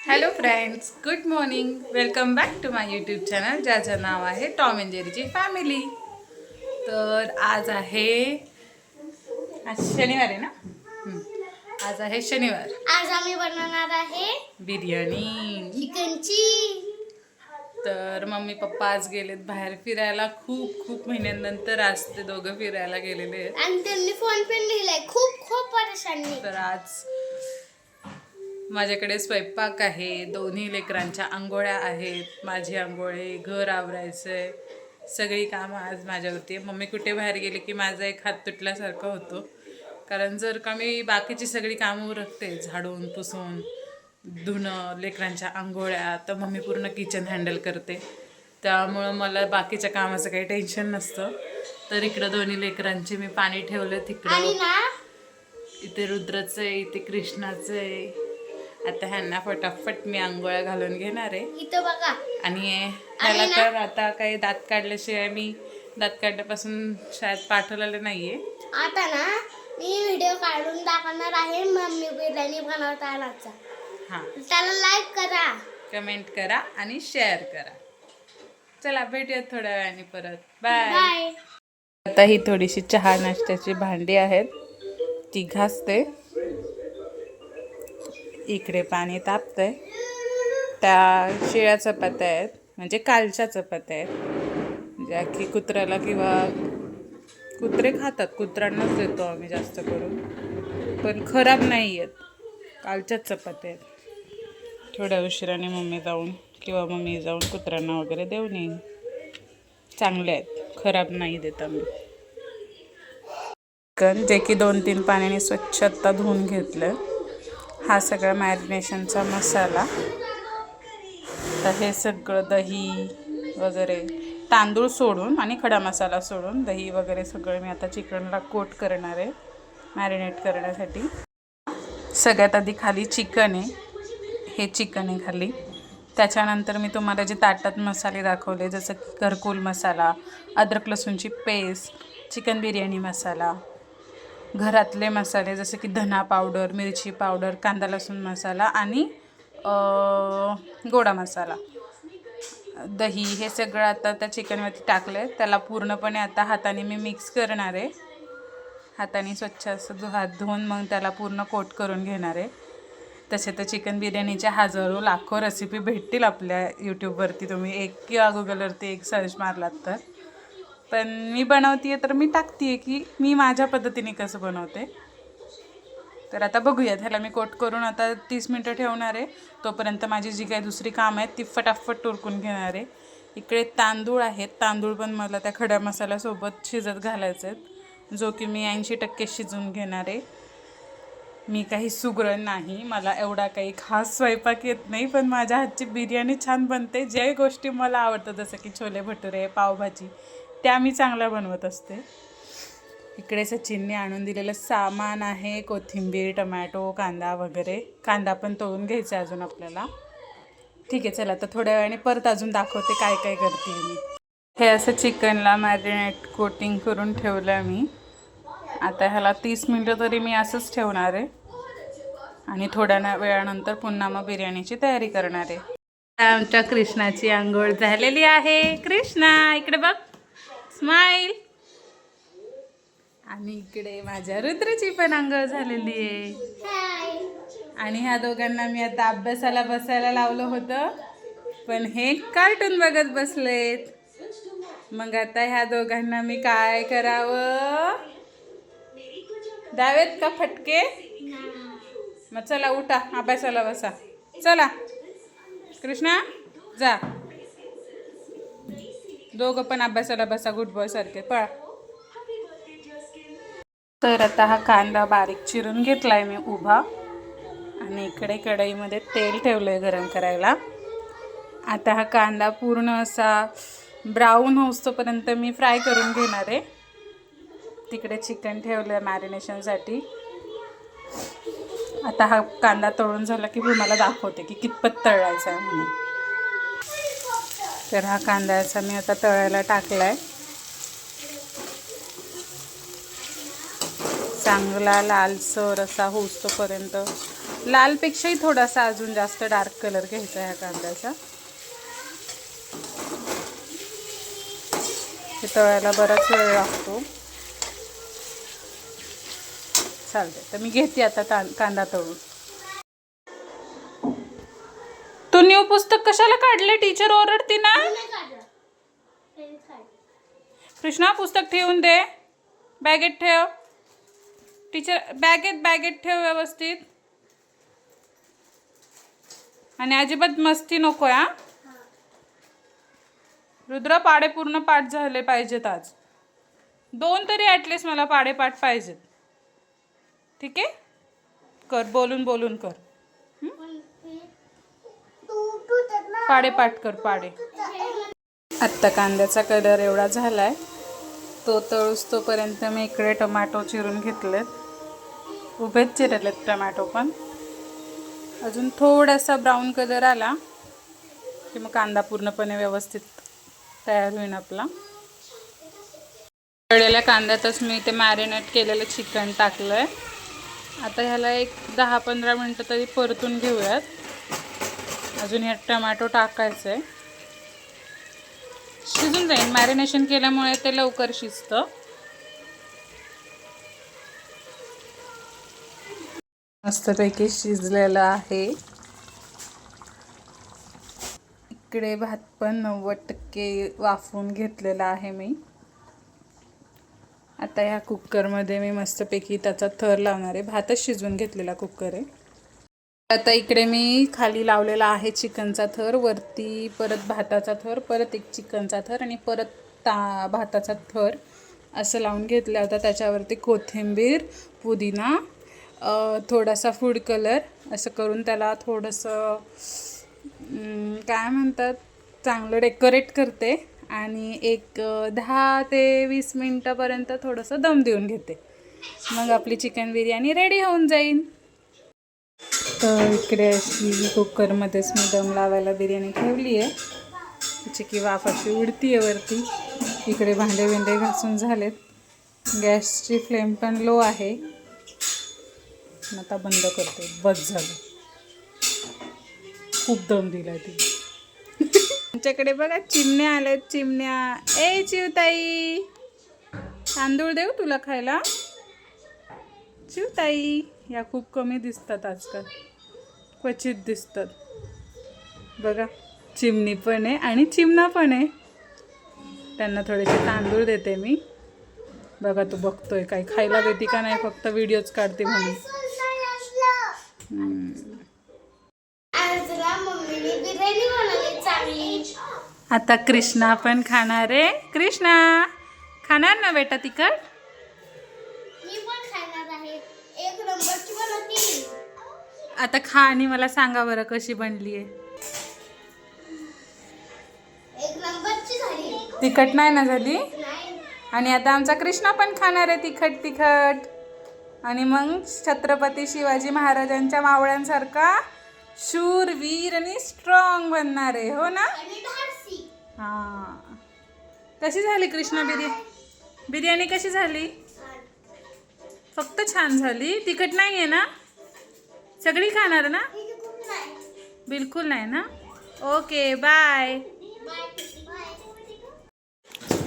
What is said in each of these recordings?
Hello friends good morning welcome back to my YouTube channel ज्याचं नाव आहे Tom and जेरीची family तर आज आहे आज शनिवार आहे ना. आज आहे शनिवार. आज आम्ही बनवणार आहे बिर्याणी. चिकनची तर मम्मी पप्पा आज गेलेत बाहेर फिरायला. खूप खूप महिन्यांनंतर आज ते दोघं फिरायला गेलेले आहेत. आणि त्यांनी फोन पण लिहिलाय. खूप खूप परेशानी तर आज माझ्याकडे स्वयंपाक आहे दोन्ही लेकरांच्या आंघोळ्या आहेत माझी आंघोळे घर आवरायचंय सगळी कामं आज माझ्यावरती आहे. मम्मी कुठे बाहेर गेली की माझा एक हात तुटल्यासारखं होतो. कारण जर का मी बाकीची सगळी कामं उरकते झाडून पुसून धुणं लेकरांच्या आंघोळ्या तर मम्मी पूर्ण किचन हँडल करते. त्यामुळं मला बाकीच्या कामाचं काही टेन्शन नसतं. तर इकडं दोन्ही लेकरांचे मी पाणी ठेवलं तिकडं इथे रुद्राचं आहे इथे कृष्णाचं आहे. आता ह्यांना फटाफट मी आंघोळ्या घालून घेणार आहे. इथं बघा. आणि ह्याला तर आता काही दात काढल्याशिवाय मी दात काढल्यापासून शाळेत पाठवलेलं नाहीये. आता ना मी व्हिडिओ काढून दाखवणार आहे मम्मी बिर्याणी बनवतानाचा हां. त्याला लाईक करा. कमेंट करा आणि शेअर करा. चला भेटूयात थोड्या वेळाने परत. बाय बाय आता ही थोडीशी चहा नाश्त्याची भांडी आहेत. ती घासते. इकडे पाणी तापतं आहे त्या शिळ्या चपात्या आहेत म्हणजे कालच्या चपात्या आहेत. म्हणजे ज्या की कुत्र्याला किंवा कुत्रे खातात कुत्र्यांनाच देतो आम्ही जास्त करून. पण खराब नाही आहेत कालच्याच चपात्या आहेत. थोड्या उशिराने मम्मी जाऊन किंवा मम्मी जाऊन कुत्र्यांना वगैरे देऊन येईन. चांगले आहेत खराब नाही देत आम्ही. चिकन जे की दोन तीन पाण्याने स्वच्छता धुवून घेतलं. हा सगळा मॅरिनेशनचा मसाला. तर हे सगळं दही वगैरे तांदूळ सोडून आणि खडा मसाला सोडून दही वगैरे सगळं मी आता चिकनला कोट करणार आहे मॅरिनेट करण्यासाठी. सगळ्यात आधी खाली चिकन आहे हे चिकन आहे खाली. त्याच्यानंतर मी तुम्हाला जे ताटात मसाले दाखवले जसं की घरकुल मसाला अद्रक लसूणची पेस्ट चिकन बिर्याणी मसाला घरातले मसाले जसे की धना पावडर मिरची पावडर कांदा लसूण मसाला आणि गोडा मसाला. दही हे सगळं आता त्या चिकनवरती टाकलं आहे त्याला पूर्णपणे आता हाताने मी मिक्स करणार आहे. हाताने स्वच्छ असं हात धुवून मग त्याला पूर्ण कोट करून घेणार आहे. तसे तर चिकन बिर्याणीच्या हजारो लाखो रेसिपी भेटतील आपल्या यूट्यूबवरती तुम्ही एक किंवा गुगलवरती एक सर्च मारलात तर. पण मी बनवते तर मी टाकते की मी माझ्या पद्धतीने कसं बनवते. तर आता बघूयात ह्याला मी कोट करून आता तीस मिनटं ठेवणार आहे. तोपर्यंत माझी जी काही दुसरी कामं आहेत ती फटाफट टुरकून घेणार आहे. इकडे तांदूळ आहेत. तांदूळ पण मला त्या खड्या मसाल्यासोबत शिजत घालायचे आहेत. जो की मी ऐंशी टक्के शिजून घेणार आहे. मी काही सुगरण नाही. मला एवढा काही खास स्वयंपाक येत नाही पण माझ्या हातची बिर्याणी छान बनते. ज्या गोष्टी मला आवडतात जसं की छोले भटुरे पावभाजी त्या मी चांगल्या बनवत असते. इकडे सचिनने आणून दिलेलं सामान आहे कोथिंबीर टमॅटो कांदा वगैरे. कांदा पण तळून घ्यायचा आहे अजून आपल्याला. ठीक आहे चला तर थोड्या वेळाने परत अजून दाखवते काय काय करते मी. हे असं चिकनला मॅरिनेट कोटिंग करून ठेवलं मी. आता ह्याला तीस मिनटं तरी मी असंच ठेवणार आहे. आणि थोड्या ना वेळानंतर पुन्हा मग बिर्याणीची तयारी करणार आहे. आमच्या कृष्णाची आंघोळ झालेली आहे. कृष्णा इकडे बघ. स्माईल आणि इकडे माझ्या रुद्रची पण आंघोळ झालेली आहे. आणि ह्या दोघांना मी आता अभ्यासाला बसायला लावलं होतं. पण हे कार्टून बघत बसलेत. मग आता ह्या दोघांना मी काय करावं? द्यावेत का फटके? मग चला उठा अभ्यासाला बसा. चला. कृष्णा जा. दोघं पण अभ्यासाला बसा गुड बॉय सारखे. पळा. तर आता हा कांदा बारीक चिरून घेतलाय मी उभा. आणि इकडे कढईमध्ये तेल ठेवलं आहे गरम करायला. आता हा कांदा पूर्ण असा ब्राऊन होऊस्तोपर्यंत मी फ्राय करून घेणार आहे. तिकडे चिकन ठेवलं आहे मॅरिनेशनसाठी आता हा कांदा तळून झाला की मी मला दाखवते की कितपत तळायचा आहे म्हणून. तर हा कांद्याचा मी आता तळायला टाकला आहे चांगला लालसर असा होऊस्तोपर्यंत. लालपेक्षाही थोडासा अजून जास्त डार्क कलर घ्यायचा ह्या कांद्याचा. हे तळायला बराच वेळ लागतो. चालते तर मी घेते आता कांदा तळून. तू न्यू पुस्तक कशाला काढले टीचर ओरडती ना. कृष्णा पुस्तक ठेवून दे. बॅगेत ठेव. टीचर बॅगेत बॅगेत ठेव व्यवस्थित. आणि अजिबात मस्ती नको या रुद्र पाडे पूर्ण पाठ झाले पाहिजेत आज. दोन तरी ॲटलिस्ट मला पाडे पाठ पाहिजेत. ठीक आहे? कर बोलून बोलून कर. पाडे पाठ कर पाडे. आत्ता कांद्याचा कलर एवढा झालाय. तो तळूस तोपर्यंत मी इकडे टोमॅटो चिरून घेतलेत. उभेच चिरलेत टोमॅटो पण. अजून थोडासा ब्राऊन कलर आला की मग कांदा पूर्णपणे व्यवस्थित तयार होईल आपला. तळलेल्या कांद्यातच मी ते मॅरिनेट केलेलं चिकन टाकलं आहे आता ह्याला एक दहा पंधरा मिनटं तरी परतून घेऊयात. अजून ह्यात टमॅटो टाकायचं आहे शिजून जाईल. मॅरिनेशन केल्यामुळे ते लवकर शिजतं. मस्तपैकी शिजलेलं आहे. इकडे भात पण नव्वद टक्के वाफवून घेतलेला आहे मी. आता ह्या कुकरमध्ये मी मस्तपैकी त्याचा थर लावणार आहे. भातच शिजवून घेतलेला कुकर आहे. आता इकडे मी खाली लावलेला आहे चिकनचा थर वरती परत भाताचा थर परत एक चिकनचा थर आणि परत ता भाताचा थर असं लावून घेतलं. होता त्याच्यावरती कोथिंबीर पुदिना थोडासा फूड कलर असं करून त्याला थोडंसं काय म्हणतात चांगलं डेकोरेट करते आणि एक दहा ते वीस मिनटापर्यंत थोडंसं दम देऊन घेते. मग आपली चिकन बिर्याणी रेडी होऊन जाईल. तर इकडे अशी कुकरमध्येच मी दम लावायला बिर्याणी ठेवली आहे. त्याची की वाफ अशी उडती आहे वरती. इकडे भांडे बिंडे घासून झालेत. गॅसची फ्लेम पण लो आहे. आता बंद करते. बस झालं. खूप दम दिला ती आमच्याकडे बघा चिमण्या आल्यात चिमण्या. ए चिवताई. तांदूळ देऊ तुला खायला? चिवताई या खूप कमी दिसतात आजकाल. क्वचित दिसतात. बघा चिमणी पण आहे आणि चिमणा पण आहे. त्यांना थोडेसे तांदूळ देते मी. बघा तू बघतोय काय. खायला देते का नाही फक्त व्हिडिओज काढते म्हणून. आता कृष्णा पण खाणार आहे. कृष्णा खाणार ना बेटा तिकड आता खा आणि मला सांगा बरं कशी बनली आहे. तिखट नाही ना झाली? आणि आता आमचा कृष्णा पण खाणार आहे तिखट तिखट. आणि मग छत्रपती शिवाजी महाराजांच्या मावळ्यांसारखा शूर वीर आणि स्ट्रॉंग बनणार आहे हो ना? हा. कशी झाली कृष्णा बिर्याणी बिर्याणी कशी झाली? फक्त छान झाली. तिखट नाही आहे ना? सगळी खाणार ना? बिलकुल नाही ना? Okay bye.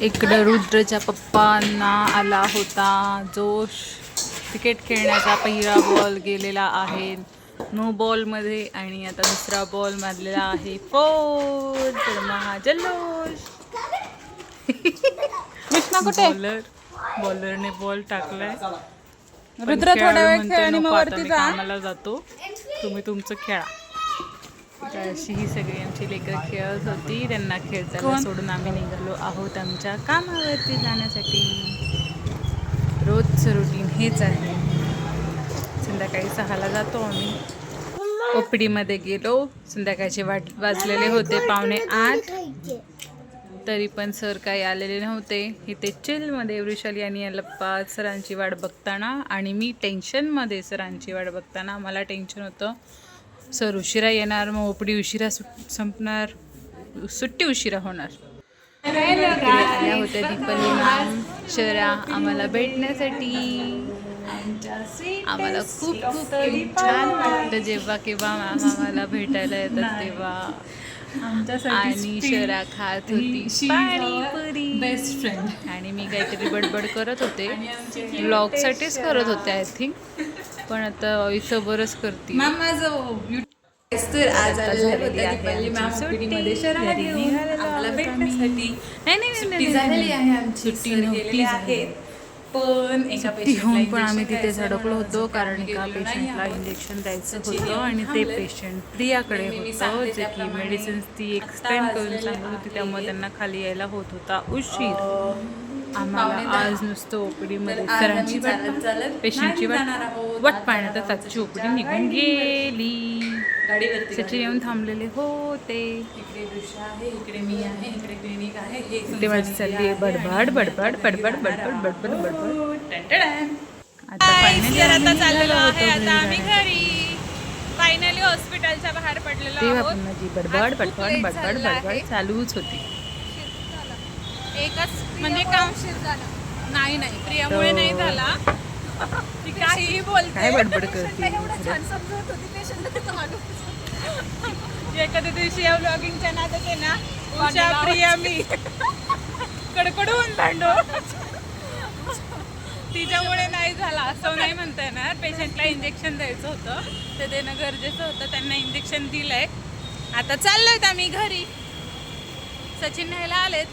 इकडं रुद्रच्या पप्पांना आला होता जोश. क्रिकेट खेळण्याचा पहिला बॉल गेलेला आहे. नो बॉलमध्ये आणि आता दुसरा बॉल मारलेला आहे. फोर तर महाजल्लोष कृष्णा कुठे? बॉलर बॉलरने बॉल टाकलाय. रुद्र थोड्या वेळ खेळ आणि मग वरती जा. कामाला जातो. तुम्ही तुमचं खेळा. तर अशी ही सगळी आमची लेकरं खेळत होती. त्यांना खेळताना सोडून आम्ही निघालो आहोत आमच्या कामावरती जाण्यासाठी. रोजचं रुटीन हेच आहे. संध्याकाळी सहाला जातो आम्ही. ओपडीमध्ये गेलो. संध्याकाळचे वाट वाजलेले होते पावणे आठ. तरी पण सर काही आलेले नव्हते. इथे चिलमध्ये वृषाली आणि अल्पा सरांची वाट बघताना आणि मी टेन्शनमध्ये सरांची वाट बघताना मला टेन्शन होतं. सर उशिरा येणार मग ओपडी उशिरा सुट संपणार सुट्टी उशिरा होणार. आल्या होत्या दीपली मॅम. शरा आम्हाला भेटण्यासाठी. आम्हाला खूप खूप छान वाटतं जेव्हा केव्हा मॅम आम्हाला भेटायला येतात तेव्हा. आणि शरा खात होती. पाणीपुरी. बेस्ट फ्रेंड आणि मी काहीतरी बडबड करत होते. ब्लॉगसाठीच करत होते आय थिंक पण आता ओव्हरच करते माझं तर आज नाही नाही सुट्टी आहे नव्हती आहेत. पण एका होऊन पेशंटला पण आम्ही तिथे झडकलो होतो कारण एका पेशंटला. इंजेक्शन द्यायचं होतं आणि ते. पेशंट प्रियाकडे होतं जे की मेडिसिन्स ती एक्सटेंड करून सांगत होती. त्यामुळे त्यांना खाली यायला होत होता उशीर आम्हाला. आज नुसतं ओपीडी मध्ये तर आज सरांची पेशंटची वाट आज पाहण्यात आजची ओपीडी निघून गेली गाडीवरती सचिन येऊन थांबलेले. होते इकडे दृश्य आहे इकडे मी आहे इकडे क्लिनिक आहे हे ते माझी चालली आहे. बडबड बडबड बडबड बडबड बडबड बडबड. टंटडन. आता फायनली आता चाललेलो आहे आता आम्ही घरी. फायनली हॉस्पिटलच्या बाहेर पडलेलो आहोत. माझी बडबड चालूच होती. एकच म्हणजे काम नाही नाही प्रियामुळे तो- नाही झाला. ती काहीही बोलते. काय बडबड करते? एखाद्या दिवशी या ब्लॉगिंगच्या नादात आहे ना उषा प्रिया मी कडकडून भांडू. तिच्यामुळे नाही झाला असं नाही म्हणता येणार. पेशंटला इंजेक्शन द्यायचं होतं. ते देणं गरजेचं होतं. त्यांना इंजेक्शन दिलंय. आता चाललोय आम्ही घरी. सचिन न्यायला आलेत.